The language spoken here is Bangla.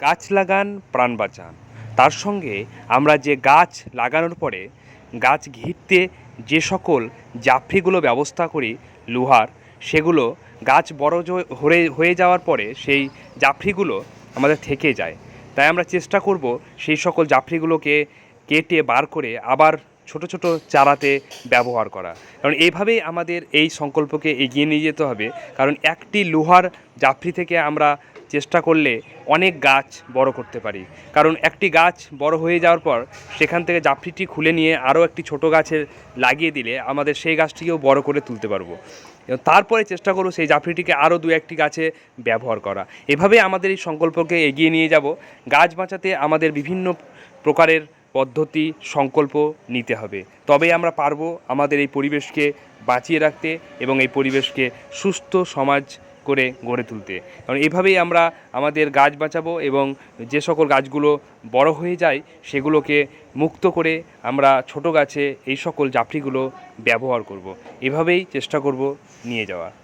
গাছ লাগান, প্রাণ বাঁচান। তার সঙ্গে আমরা যে গাছ লাগানোর পরে গাছ ঘিরতে যে সকল জাফরিগুলো ব্যবস্থা করি, লোহার, সেগুলো গাছ বড় হয়ে হয়ে যাওয়ার পরে সেই জাফরিগুলো আমাদের থেকে যায়। তাই আমরা চেষ্টা করব সেই সকল জাফরিগুলোকে কেটে বার করে আবার ছোট ছোট চারাতে ব্যবহার করা। কারণ এইভাবেই আমাদের এই সংকল্পকে এগিয়ে নিয়ে যেতে হবে। কারণ একটি লোহার জাফরি থেকে আমরা চেষ্টা করলে অনেক গাছ বড় করতে পারি। কারণ একটি গাছ বড় হয়ে যাওয়ার পর সেখান থেকে জাফরিটি খুলে নিয়ে আরও একটি ছোট গাছের লাগিয়ে দিলে আমাদের সেই গাছটিকেও বড় করে তুলতে পারব। তারপরে চেষ্টা করব সেই জাফরিটিকে আরও দু একটি গাছে ব্যবহার করা। এভাবে আমাদের এই সংকল্পকে এগিয়ে নিয়ে যাব। গাছ বাঁচাতে আমাদের বিভিন্ন প্রকারের পদ্ধতি, সংকল্প নিতে হবে। তবেই আমরা পারব আমাদের এই পরিবেশকে বাঁচিয়ে রাখতে এবং এই পরিবেশকে সুস্থ সমাজ করে গড়ে তুলতে। কারণ এভাবেই আমরা আমাদের গাছ বাঁচাবো এবং যে সকল গাছগুলো বড় হয়ে যায়, সেগুলোকে মুক্ত করে আমরা ছোট গাছে এই সকল জাফরিগুলো ব্যবহার করব। এভাবেই চেষ্টা করব নিয়ে যাওয়ার